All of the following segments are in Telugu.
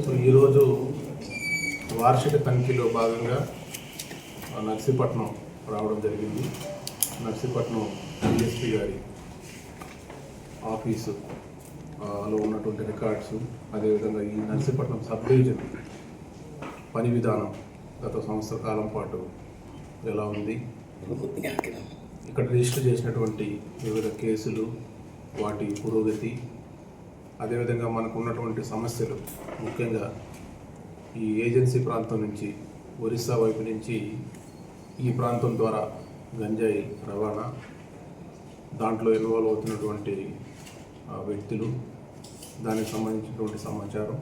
సో ఈరోజు వార్షిక తనిఖీలో భాగంగా నర్సీపట్నం రావడం జరిగింది. నర్సీపట్నం డిఎస్పీ గారి ఆఫీసు లో ఉన్నటువంటి రికార్డ్స్ అదేవిధంగా ఈ నర్సీపట్నం సబ్ డివిజన్ పని విధానం గత సంవత్సర కాలం పాటు ఎలా ఉంది? ఇక్కడ రిజిస్టర్ చేసినటువంటి వివిధ కేసులు వాటి పురోగతి అదేవిధంగా మనకు ఉన్నటువంటి సమస్యలు ముఖ్యంగా ఈ ఏజెన్సీ ప్రాంతం నుంచి ఒరిస్సా వైపు నుంచి ఈ ప్రాంతం ద్వారా గంజాయి రవాణా దాంట్లో ఇన్వాల్వ్ అవుతున్నటువంటి ఆ, వ్యక్తులు దానికి సంబంధించినటువంటి సమాచారం.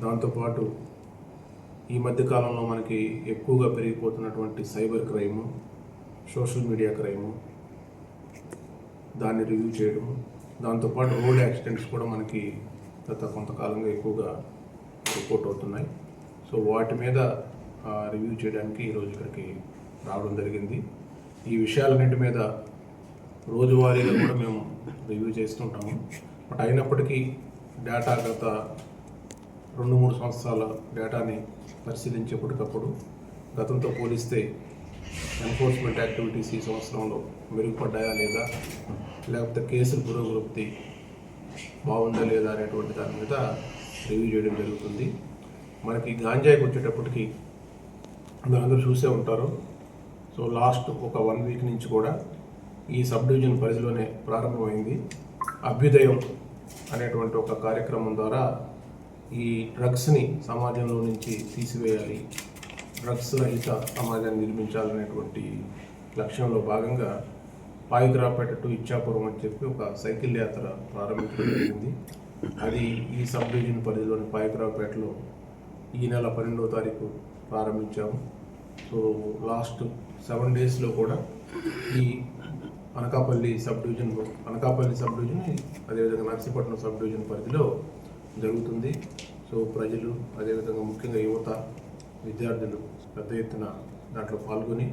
దాంతోపాటు ఈ మధ్య కాలంలో మనకి ఎక్కువగా పెరిగిపోతున్నటువంటి cyber crime social media crime దాన్ని రివ్యూ చేయడము దాంతోపాటు రోడ్ యాక్సిడెంట్స్ కూడా మనకి గత కొంతకాలంగా ఎక్కువగా రిపోర్ట్ అవుతున్నాయి. సో వాటి మీద రివ్యూ చేయడానికి ఈరోజు ఇక్కడికి రావడం జరిగింది. ఈ విషయాలన్నింటి మీద రోజువారీగా కూడా మేము రివ్యూ చేస్తుంటాము బట్ అయినప్పటికీ డేటా గత రెండు మూడు సంవత్సరాల డేటాని పరిశీలించేప్పటికప్పుడు గతంతో పోలిస్తే ఎన్ఫోర్స్మెంట్ యాక్టివిటీస్ ఈ సంవత్సరంలో మెరుగుపడ్డాయా లేదా? లేకపోతే కేసులు పురోగతి బాగుందా లేదా అనేటువంటి దాని మీద రివ్యూ చేయడం జరుగుతుంది. మనకి గాంజాయికి వచ్చేటప్పటికి అందరూ చూసే ఉంటారు. సో లాస్ట్ ఒక వన్ వీక్ నుంచి కూడా ఈ సబ్ డివిజన్ పరిధిలోనే ప్రారంభమైంది. అభ్యుదయం అనేటువంటి ఒక కార్యక్రమం ద్వారా ఈ డ్రగ్స్ని సమాజంలో నుంచి తీసివేయాలి. డ్రగ్స్ రహిత సమాజాన్ని నిర్మించాలనేటువంటి లక్ష్యంలో భాగంగా పాయిగ్రాపేట టు ఇచ్చాపురం అని చెప్పి ఒక సైకిల్ యాత్ర ప్రారంభించడం జరిగింది. అది ఈ సబ్ డివిజన్ పరిధిలోని పాయిగ్రాపేటలో ఈ నెల పన్నెండవ తారీఖు ప్రారంభించాము. సో లాస్ట్ సెవెన్ డేస్లో కూడా ఈ Anakapalli sub division Anakapalli sub division అదేవిధంగా నర్సీపట్నం సబ్ డివిజన్ పరిధిలో జరుగుతుంది. సో ప్రజలు అదేవిధంగా ముఖ్యంగా యువత విద్యార్థులు పెద్ద ఎత్తున దాంట్లో పాల్గొని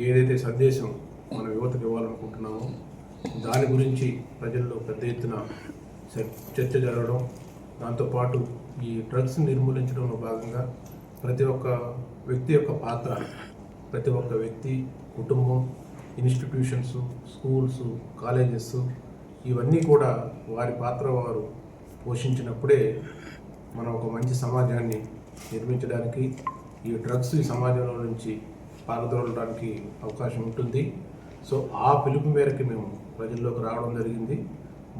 ఏదైతే సందేశం మన యువతకు ఇవ్వాలనుకుంటున్నామో దాని గురించి ప్రజల్లో పెద్ద ఎత్తున చర్చ జరగడం దాంతోపాటు ఈ డ్రగ్స్ నిర్మూలించడంలో భాగంగా ప్రతి ఒక్క వ్యక్తి యొక్క పాత్ర ప్రతి ఒక్క వ్యక్తి కుటుంబం ఇన్స్టిట్యూషన్స్ స్కూల్స్ కాలేజెస్ ఇవన్నీ కూడా వారి పాత్ర వారు పోషించినప్పుడే మనం ఒక మంచి సమాజాన్ని నిర్మించడానికి ఈ డ్రగ్స్ ఈ సమాజంలో నుంచి పారదోలడానికి అవకాశం ఉంటుంది. సో ఆ పిలుపు మేరకు మేము ప్రజల్లోకి రావడం జరిగింది.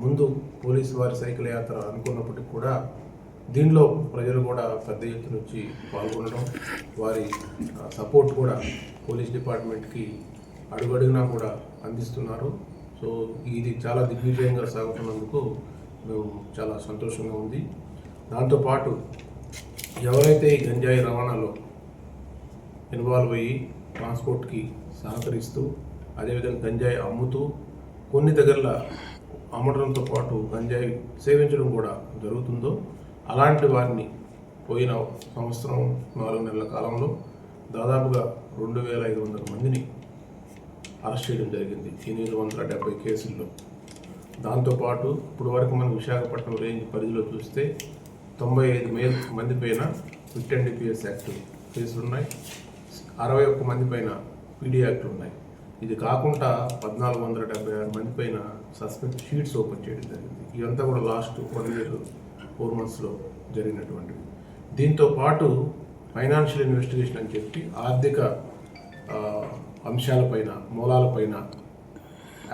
ముందు పోలీసు వారి సైకిల్ యాత్ర అనుకున్నప్పటికీ కూడా దీనిలో ప్రజలు కూడా పెద్ద ఎత్తున వచ్చి పాల్గొనడం వారి సపోర్ట్ కూడా పోలీస్ డిపార్ట్మెంట్కి అడుగడుగునా కూడా అందిస్తున్నారు. సో ఇది చాలా దిగ్విజయంగా సాగుతున్నందుకు మేము చాలా సంతోషంగా ఉంది. దాంతోపాటు ఎవరైతే ఈ గంజాయి రవాణాలో ఇన్వాల్వ్ అయ్యి ట్రాన్స్పోర్ట్కి సహకరిస్తూ అదేవిధంగా గంజాయి అమ్ముతూ కొన్ని దగ్గరల అమ్మడంతో పాటు గంజాయి సేవించడం కూడా జరుగుతుందో అలాంటి వారిని పోయిన సంవత్సరం నాలుగు నెలల కాలంలో దాదాపుగా రెండు వేల ఐదు వందల మందిని అరెస్ట్ చేయడం జరిగింది. ఎనిమిది వందల డెబ్బై కేసుల్లో. దాంతోపాటు ఇప్పుడు వరకు మనం విశాఖపట్నం రేంజ్ పరిధిలో చూస్తే తొంభై ఐదు మే మంది పైన ఫిట్ అండ్ డిపిఎస్ యాక్ట్ కేసులు ఉన్నాయి అరవై ఒక్క మంది పైన పీడీ యాక్ట్ ఉన్నాయి. ఇది కాకుండా పద్నాలుగు వందల డెబ్బై ఆరు మంది పైన సస్పెక్ట్ షీట్స్ ఓపెన్ చేయడం జరిగింది. ఇదంతా కూడా లాస్ట్ వన్ ఇయర్ ఫోర్ మంత్స్లో జరిగినటువంటివి దీంతో పాటు ఫైనాన్షియల్ ఇన్వెస్టిగేషన్ అని చెప్పి ఆర్థిక అంశాలపైన మూలాలపైన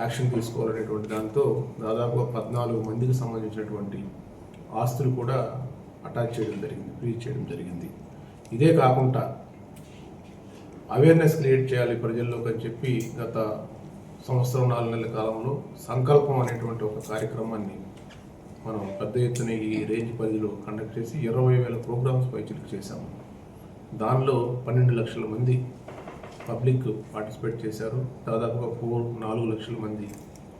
యాక్షన్ తీసుకోవాలనేటువంటి దాంతో దాదాపుగా పద్నాలుగు మందికి సంబంధించినటువంటి ఆస్తులు కూడా అటాచ్ చేయడం జరిగింది ఫ్రీజ్ చేయడం జరిగింది. ఇదే కాకుండా అవేర్నెస్ క్రియేట్ చేయాలి ప్రజల్లోకి అని చెప్పి గత సంవత్సరం నాలుగు నెలల కాలంలో సంకల్పం అనేటువంటి ఒక కార్యక్రమాన్ని మనం పెద్ద ఎత్తున ఈ రేంజ్ పరిధిలో కండక్ట్ చేసి ఇరవై వేల ప్రోగ్రామ్స్ పైచిలకు చేశాము. దానిలో పన్నెండు లక్షల మంది పబ్లిక్ పార్టిసిపేట్ చేశారు. దాదాపుగా ఫోర్ నాలుగు లక్షల మంది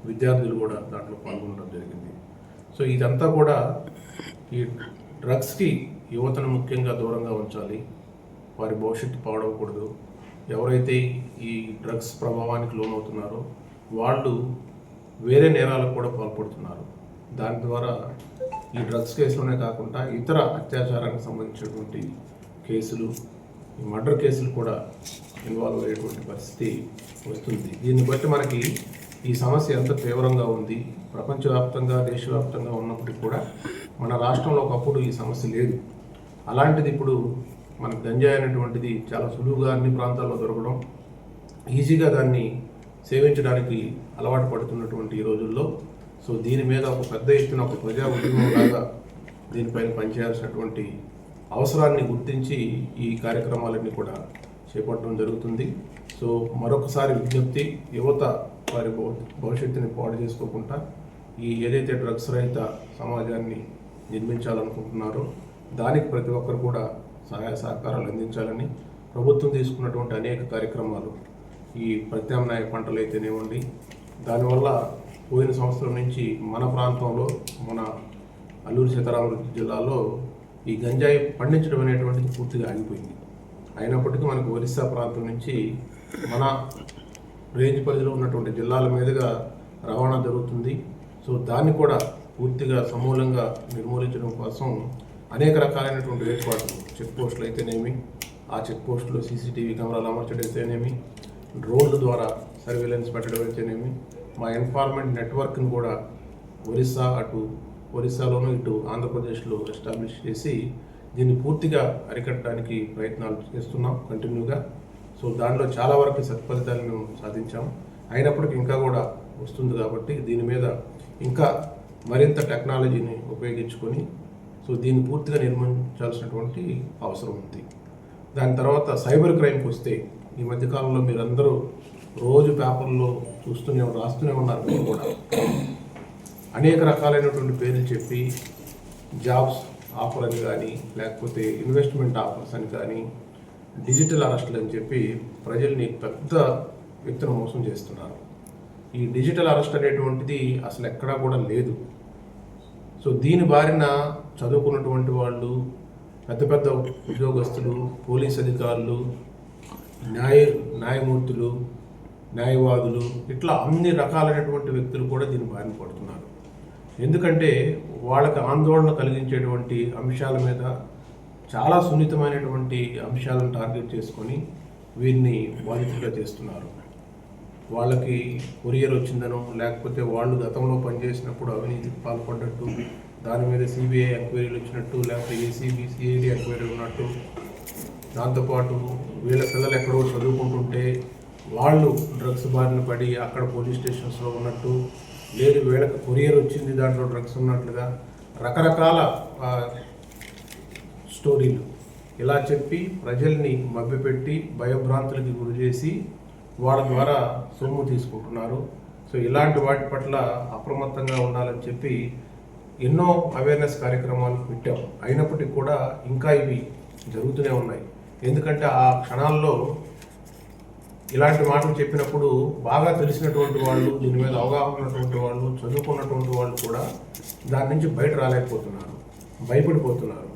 విద్యార్థులు కూడా దాంట్లో పాల్గొనడం జరిగింది. సో ఇదంతా కూడా ఈ డ్రగ్స్కి యువతను ముఖ్యంగా దూరంగా ఉంచాలి. వారి భవిష్యత్తు పాడవకూడదు. ఎవరైతే ఈ డ్రగ్స్ ప్రభావానికి లోనవుతున్నారో వాళ్ళు వేరే నేరాలకు కూడా పాల్పడుతున్నారు. దాని ద్వారా ఈ డ్రగ్స్ కేసులోనే కాకుండా ఇతర అత్యాచారానికి సంబంధించినటువంటి కేసులు ఈ మర్డర్ కేసులు కూడా ఇన్వాల్వ్ అయ్యేటువంటి పరిస్థితి వస్తుంది. దీన్ని బట్టి మనకి ఈ సమస్య ఎంత తీవ్రంగా ఉంది ప్రపంచవ్యాప్తంగా దేశవ్యాప్తంగా ఉన్నప్పటికీ కూడా మన రాష్ట్రంలో ఒకప్పుడు ఈ సమస్య లేదు. అలాంటిది ఇప్పుడు మనకు గంజాయి అనేటువంటిది చాలా సులువుగా అన్ని ప్రాంతాల్లో దొరకడం ఈజీగా దాన్ని సేవించడానికి అలవాటు పడుతున్నటువంటి ఈ రోజుల్లో. సో దీని మీద ఒక పెద్ద ఎత్తున ఒక ప్రజా ఉద్యమంలాగా దీనిపైన పనిచేయాల్సినటువంటి అవసరాన్ని గుర్తించి ఈ కార్యక్రమాలన్నీ కూడా చేపట్టడం జరుగుతుంది. సో మరొకసారి విజ్ఞప్తి యువత వారి భవిష్యత్తుని పాడు చేసుకోకుండా ఈ ఏదైతే డ్రగ్స్ రహిత సమాజాన్ని నిర్మించాలనుకుంటున్నారో దానికి ప్రతి ఒక్కరు కూడా సహాయ సహకారాలు అందించాలని ప్రభుత్వం తీసుకున్నటువంటి అనేక కార్యక్రమాలు ఈ ప్రత్యామ్నాయ పంటలు అయితేనేవ్వండి దానివల్ల పోయిన సంవత్సరం నుంచి మన ప్రాంతంలో మన అల్లూరు సీతారామరాజు జిల్లాలో ఈ గంజాయి పండించడం అనేటువంటిది పూర్తిగా ఆగిపోయింది. అయినప్పటికీ మనకు ఒరిస్సా ప్రాంతం నుంచి మన రేంజ్ పరిధిలో ఉన్నటువంటి జిల్లాల మీదుగా రవాణా జరుగుతుంది. సో దాన్ని కూడా పూర్తిగా సమూలంగా నిర్మూలించడం కోసం అనేక రకాలైనటువంటి ఏర్పాట్లు. చెక్ పోస్టులు అయితేనేమి ఆ చెక్ పోస్టులో సీసీటీవీ కెమెరాలు అమర్చడం అయితేనేమి డ్రోన్ల ద్వారా సర్వేలెన్స్ పెట్టడం అయితేనేమి మా ఎన్ఫార్మెంట్ నెట్వర్క్ని కూడా ఒరిస్సా అటు ఒరిస్సాలోను ఇటు ఆంధ్రప్రదేశ్లో ఎస్టాబ్లిష్ చేసి దీన్ని పూర్తిగా అరికట్టడానికి ప్రయత్నాలు చేస్తున్నాం కంటిన్యూగా. సో దానిలో చాలా వరకు సత్ఫలితాలు మేము సాధించాం. అయినప్పటికీ ఇంకా కూడా వస్తుంది కాబట్టి దీని మీద ఇంకా మరింత టెక్నాలజీని ఉపయోగించుకొని సో దీన్ని పూర్తిగా నిర్మించాల్సినటువంటి అవసరం ఉంది. దాని తర్వాత సైబర్ క్రైమ్కి వస్తే ఈ మధ్యకాలంలో మీరందరూ రోజు పేపర్లో చూస్తూనే రాస్తూనే ఉన్నారు మీరు కూడా. అనేక రకాలైనటువంటి పేర్లు చెప్పి జాబ్స్ ఆఫర్ అని కానీ లేకపోతే ఇన్వెస్ట్మెంట్ ఆఫర్స్ అని కానీ డిజిటల్ అరెస్టులు అని చెప్పి ప్రజల్ని పెద్ద వ్యక్తులు మోసం చేస్తున్నారు. ఈ డిజిటల్ అరెస్ట్ అనేటువంటిది అసలు ఎక్కడా కూడా లేదు. సో దీని బారిన చదువుకున్నటువంటి వాళ్ళు పెద్ద పెద్ద ఉద్యోగస్తులు పోలీస్ అధికారులు న్యాయ న్యాయమూర్తులు న్యాయవాదులు ఇట్లా అన్ని రకాలైనటువంటి వ్యక్తులు కూడా దీని బారిన పడుతున్నారు. ఎందుకంటే వాళ్ళకి ఆందోళన కలిగించేటువంటి అంశాల మీద చాలా సున్నితమైనటువంటి అంశాలను టార్గెట్ చేసుకొని వీరిని బాధితులుగా చేస్తున్నారు. వాళ్ళకి కొరియర్ వచ్చిందనో లేకపోతే వాళ్ళు గతంలో పనిచేసినప్పుడు అవినీతికి పాల్పడ్డట్టు దాని మీద సిబిఐ ఎంక్వైరీలు వచ్చినట్టు లేకపోతే ఏసీబీ సిఐడి ఎంక్వైరీ ఉన్నట్టు దాంతోపాటు వీళ్ళ పిల్లలు ఎక్కడో చదువుకుంటుంటే వాళ్ళు డ్రగ్స్ బారిన పడి అక్కడ పోలీస్ స్టేషన్స్లో ఉన్నట్టు లేదు వీళ్ళకి కొరియర్ వచ్చింది దాంట్లో డ్రగ్స్ ఉన్నట్లుగా రకరకాల స్టోరీలు. ఇలా చెప్పి ప్రజల్ని మభ్యపెట్టి భయభ్రాంతులకి గురి చేసి వాళ్ళ ద్వారా సొమ్ము తీసుకుంటున్నారు. సో ఇలాంటి వాటి పట్ల అప్రమత్తంగా ఉండాలని చెప్పి ఎన్నో అవేర్నెస్ కార్యక్రమాలు పెట్టాం. అయినప్పటికీ కూడా ఇంకా ఇవి జరుగుతూనే ఉన్నాయి. ఎందుకంటే ఆ క్షణాల్లో ఇలాంటి మాటలు చెప్పినప్పుడు బాగా తెలిసినటువంటి వాళ్ళు దీని మీద అవగాహన ఉన్నటువంటి వాళ్ళు చదువుకున్నటువంటి వాళ్ళు కూడా దాని నుంచి బయట రాలేకపోతున్నారు భయపడిపోతున్నారు.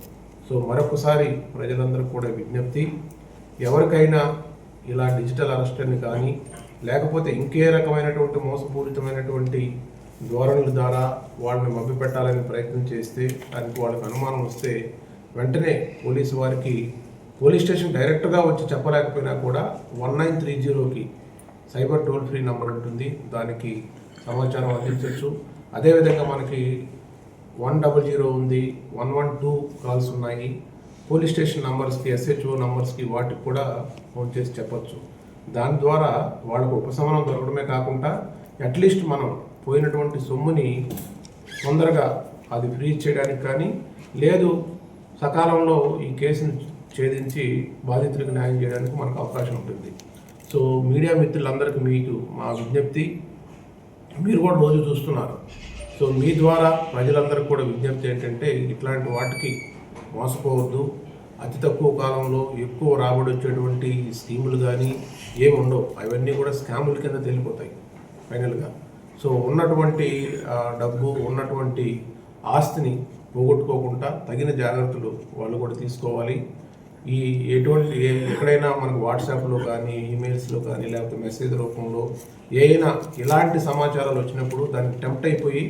సో మరొకసారి ప్రజలందరూ కూడా విజ్ఞప్తి ఎవరికైనా ఇలా డిజిటల్ అరెస్టర్ని కానీ లేకపోతే ఇంకే రకమైనటువంటి మోసపూరితమైనటువంటి ధోరణుల ద్వారా వాళ్ళని మభ్యపెట్టాలని ప్రయత్నం చేస్తే దానికి వాళ్ళకి అనుమానం వస్తే వెంటనే పోలీసు వారికి పోలీస్ స్టేషన్ డైరెక్ట్గా వచ్చి చెప్పలేకపోయినా కూడా వన్ నైన్ త్రీ జీరోకి సైబర్ టోల్ ఫ్రీ నంబర్ ఉంటుంది. దానికి సమాచారం అందించవచ్చు అదేవిధంగా మనకి వన్ డబల్ జీరో ఉంది వన్ వన్ టూ కాల్స్ ఉన్నాయి. పోలీస్ స్టేషన్ నంబర్స్కి ఎస్హెచ్ఓ నంబర్స్కి వాటికి కూడా ఫోన్ చేసి చెప్పచ్చు. దాని ద్వారా వాళ్ళకు ఉపశమనం దొరకడమే కాకుండా అట్లీస్ట్ మనం పోయినటువంటి సొమ్ముని తొందరగా అది ఫ్రీ చేయడానికి కానీ లేదు సకాలంలో ఈ కేసును ఛేదించి బాధితులకు న్యాయం చేయడానికి మనకు అవకాశం ఉంటుంది. సో మీడియా మిత్రులందరికీ మీకు మా విజ్ఞప్తి. మీరు కూడా రోజు చూస్తున్నారు. సో మీ ద్వారా ప్రజలందరికీ కూడా విజ్ఞప్తి ఏంటంటే ఇట్లాంటి వాటికి మోసపోవద్దు. అతి తక్కువ కాలంలో ఎక్కువ రాబడి వచ్చేటువంటి స్కీములు కానీ ఏమి ఉండవు అవన్నీ కూడా స్కాముల కింద తేలిపోతాయి ఫైనల్గా. సో ఉన్నటువంటి డబ్బు ఉన్నటువంటి ఆస్తిని పోగొట్టుకోకుండా తగిన జాగ్రత్తలు వాళ్ళు కూడా తీసుకోవాలి. ఈ ఎటువంటి ఎక్కడైనా మనకు వాట్సాప్లో కానీ ఈమెయిల్స్లో కానీ లేకపోతే మెసేజ్ రూపంలో ఏదైనా ఇలాంటి సమాచారాలు వచ్చినప్పుడు దానికి టెంప్ట్ అయిపోయి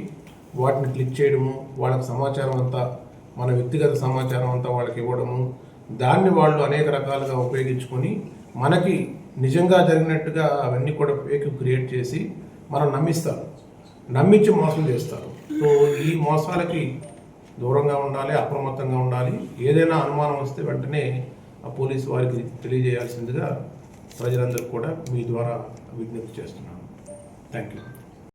వాటిని క్లిక్ చేయడము వాళ్ళకి సమాచారం అంతా మన వ్యక్తిగత సమాచారం అంతా వాళ్ళకి ఇవ్వడము దాన్ని వాళ్ళు అనేక రకాలుగా ఉపయోగించుకొని మనకి నిజంగా జరిగినట్టుగా అవన్నీ కూడా ఫేక్ క్రియేట్ చేసి మనం నమ్మిస్తారు. నమ్మించి మోసం చేస్తారు. సో ఈ మోసాలకి దూరంగా ఉండాలి అప్రమత్తంగా ఉండాలి. ఏదైనా అనుమానం వస్తే వెంటనే ఆ పోలీసు వారికి తెలియజేయాల్సిందిగా ప్రజలందరూ కూడా మీ ద్వారా విజ్ఞప్తి చేస్తున్నాను. Thank you